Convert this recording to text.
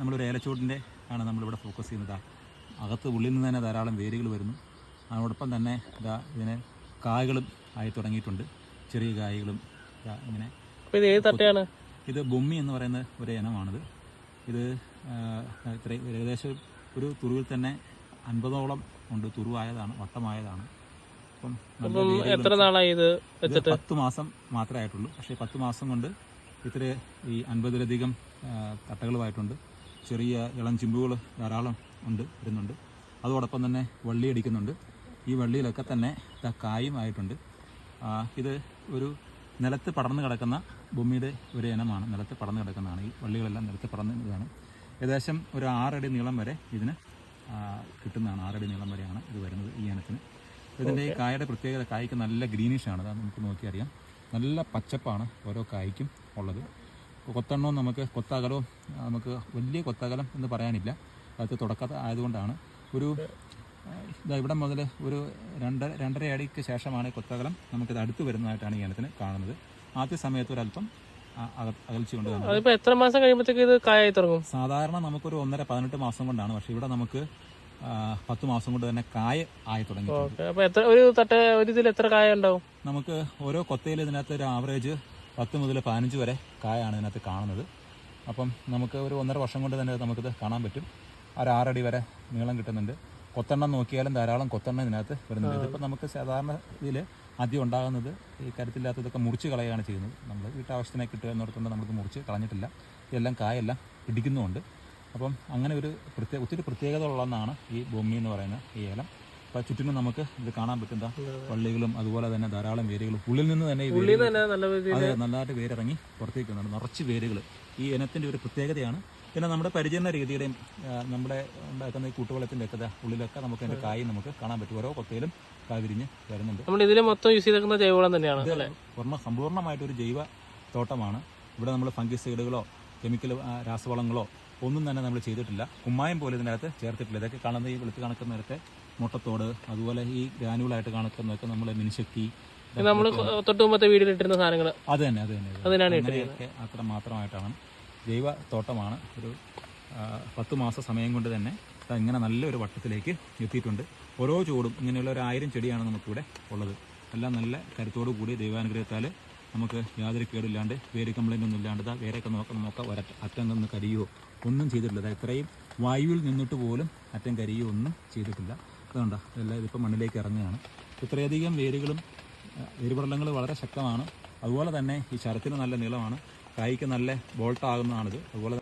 നമ്മളൊരു ഏലച്ചൂടിന്റെ ആണ് നമ്മളിവിടെ ഫോക്കസ് ചെയ്യുന്നത്. അകത്ത് ഉള്ളിൽ നിന്ന് തന്നെ ധാരാളം വേരുകൾ വരുന്നു. അതോടൊപ്പം തന്നെ ഇതാ ഇതിന് കായകളും ആയി തുടങ്ങിയിട്ടുണ്ട്. ചെറിയ കായകളും ഇങ്ങനെ ഇത് ഏത് തട്ടയാണ്? ഇത് ബൊമ്മി എന്ന് പറയുന്ന ഒരു ഇനമാണിത്. ഇത് ഇത്രയും ഇത്ര ഏകദേശം ഒരു തുറുവിൽ തന്നെ അൻപതോളം ഉണ്ട്. തുറുവായതാണ് വട്ടമായതാണ്. അപ്പം എത്ര നാളായി ഇത് വെച്ചിട്ട്? പത്ത് മാസം മാത്രമേ ആയിട്ടുള്ളൂ. പക്ഷേ പത്ത് മാസം കൊണ്ട് ഇത്ര ഈ അൻപതിലധികം തട്ടകളുമായിട്ടുണ്ട്. ചെറിയ ഇളം ചിമ്പുകൾ ധാരാളം ഉണ്ട് വരുന്നുണ്ട്. അതോടൊപ്പം തന്നെ വള്ളി അടിക്കുന്നുണ്ട്. ഈ വള്ളിയിലൊക്കെ തന്നെ കായും ആയിട്ടുണ്ട്. ഇത് ഒരു നിലത്ത് പടർന്നു കിടക്കുന്ന ഭൂമിയുടെ ഒരു ഇനമാണ്. നിലത്ത് പടർന്നു കിടക്കുന്നതാണ്. ഈ വള്ളികളെല്ലാം നിലത്ത് പടർന്നു ഇതാണ് ഏകദേശം ഒരു ആറടി നീളം വരെ ഇതിന് കിട്ടുന്നതാണ്. ആറടി നീളം വരെയാണ് ഇത് വരുന്നത് ഈ ഇനത്തിന്. ഇതിന്റെ ഈ കായയുടെ പ്രത്യേകത കായ്ക്ക് നല്ല ഗ്രീനിഷാണ് അത് നമുക്ക് നോക്കിയറിയാം. നല്ല പച്ചപ്പാണ് ഓരോ കായ്ക്കും ഉള്ളത്. കൊത്തെണ്ണവും നമുക്ക് കൊത്തകലവും നമുക്ക് വലിയ കൊത്തകലം എന്ന് പറയാനില്ല. അത് തുടക്കത്തെ ആയതുകൊണ്ടാണ്. ഒരു ഇതാ ഇവിടെ മുതൽ ഒരു രണ്ട് രണ്ടര അടിക്ക് ശേഷമാണ് കൊത്തകലം നമുക്കിത് അടുത്ത് വരുന്നതായിട്ടാണ് ഈ ഇനത്തിന് കാണുന്നത്. ആദ്യ സമയത്ത് ഒരല്പം അകൽച്ചുകൊണ്ട് എത്ര മാസം കഴിയുമ്പോഴത്തേക്ക് ഇത് കായായി തുടങ്ങും? സാധാരണ നമുക്കൊരു ഒന്നര പതിനെട്ട് മാസം കൊണ്ടാണ്. പക്ഷേ ഇവിടെ നമുക്ക് പത്ത് മാസം കൊണ്ട് തന്നെ കായ ആയി തുടങ്ങി ഓക്കെ. അപ്പൊ എത്ര ഒരു തട്ട ഒരു ഇതിൽ എത്ര കായ ഉണ്ടാവും? നമുക്ക് ഓരോ കൊത്തയിൽ ഇതിനകത്ത് ഒരു ആവറേജ് പത്ത് മുതൽ പതിനഞ്ച് വരെ കായാണ് ഇതിനകത്ത് കാണുന്നത്. അപ്പം നമുക്ക് ഒരു ഒന്നര വർഷം കൊണ്ട് തന്നെ നമുക്കിത് കാണാൻ പറ്റും. ഒരു ആറടി വരെ നീളം കിട്ടുന്നുണ്ട്. കൊത്തെണ്ണം നോക്കിയാലും ധാരാളം കൊത്തെണ്ണം ഇതിനകത്ത് വരുന്നുണ്ട്. ഇതിപ്പോൾ നമുക്ക് സാധാരണ ഇതിൽ ആദ്യം ഉണ്ടാകുന്നത് ഈ കരുത്തില്ലാത്തതൊക്കെ മുറിച്ച് കളയുകയാണ് ചെയ്യുന്നത്. നമ്മൾ വീട്ടാവശ്യത്തിനെ കിട്ടുക എന്നിടത്തുകൊണ്ട് നമുക്ക് മുറിച്ച് കളഞ്ഞിട്ടില്ല. ഇതെല്ലാം കായെല്ലാം ഇടിക്കുന്നുമുണ്ട്. അപ്പം അങ്ങനെ ഒരു പ്രത്യേക ഒത്തിരി പ്രത്യേകത ഉള്ളതെന്നാണ് ഈ ഭൂമി എന്ന് പറയുന്ന ഈ ഏലം. ചുറ്റിനും നമുക്ക് ഇത് കാണാൻ പറ്റുന്ന പള്ളികളും അതുപോലെ തന്നെ ധാരാളം വേരുകളും. ഉള്ളിൽ നിന്ന് തന്നെ അതെ നല്ലതായിട്ട് വേരിറങ്ങി പുറത്തേക്ക് വന്നുണ്ട് നിറച്ച് വേരുകൾ. ഈ ഇനത്തിന്റെ ഒരു പ്രത്യേകതയാണ്. പിന്നെ നമ്മുടെ പരിചരണ രീതിയുടെയും നമ്മുടെ ഉണ്ടാക്കുന്ന ഈ കൂട്ടുവളത്തിന്റെ ഒക്കെ ഉള്ളിലൊക്കെ നമുക്ക് അതിന്റെ കായ് നമുക്ക് കാണാൻ പറ്റും. ഓരോ കൊത്തയിലും കായ് വിരിഞ്ഞ് വരുന്നുണ്ട്. നമ്മൾ ഇതിൽ മൊത്തം യൂസ് ചെയ്തേക്കുന്ന ജൈവവളം തന്നെയാണ് പൂർണ സമ്പൂർണമായിട്ടൊരു ജൈവ തോട്ടമാണ്. ഇവിടെ നമ്മൾ ഫംഗിസൈഡുകളോ കെമിക്കൽ രാസവളങ്ങളോ ഒന്നും തന്നെ നമ്മൾ ചെയ്തിട്ടില്ല. കുമ്മായം പോലെ ഇതിനകത്ത് ചേർത്തിട്ടില്ല. ഇതൊക്കെ കാണുന്ന ഈ വെളുത്ത് കണക്കുന്നതൊക്കെ മുട്ടത്തോട് അതുപോലെ ഈ ഗ്രാനുകളായിട്ട് കാണുന്നതൊക്കെ നമ്മളെ മിനിശക്തി നമ്മൾ തൊട്ട് മുമ്പത്തെ വീഡിയോയിൽ ഇട്ടിരുന്ന സാധനങ്ങൾ അത് തന്നെ അത് തന്നെ അതിനാണ് അത്ര മാത്രമായിട്ടാണ്. ജൈവ തോട്ടമാണ് ഒരു പത്ത് മാസ സമയം കൊണ്ട് തന്നെ ഇങ്ങനെ നല്ലൊരു വട്ടത്തിലേക്ക് എത്തിയിട്ടുണ്ട്. ഓരോ ചൂടും ഇങ്ങനെയുള്ള ഒരു ആയിരം ചെടിയാണ് നമുക്കിവിടെ ഉള്ളത്. എല്ലാം നല്ല കരുത്തോടു കൂടി ദൈവാനുഗ്രഹത്താൽ നമുക്ക് യാതൊരു കേടില്ലാണ്ട് വേര് കംപ്ലൈന്റ് ഒന്നും ഇല്ലാണ്ട് വേരൊക്കെ നോക്കാം നോക്കാം ഒര അറ്റം നിന്ന് കരിയോ ഒന്നും ചെയ്തിട്ടില്ല. ഇത്രയും വായുവിൽ നിന്നിട്ട് പോലും അറ്റം കരിയോ ഒന്നും ചെയ്തിട്ടില്ല. അതുകൊണ്ടാ എല്ലാം ഇതിപ്പോൾ മണ്ണിലേക്ക് ഇറങ്ങുകയാണ്. ഇത്രയധികം വേരുകളും വേരുപടലങ്ങൾ വളരെ ശക്തമാണ്. അതുപോലെ തന്നെ ഈ ശരത്തിന് നല്ല നീളമാണ്. കായ്ക്ക് നല്ല ബോൾട്ടാകുന്നതാണിത്. അതുപോലെ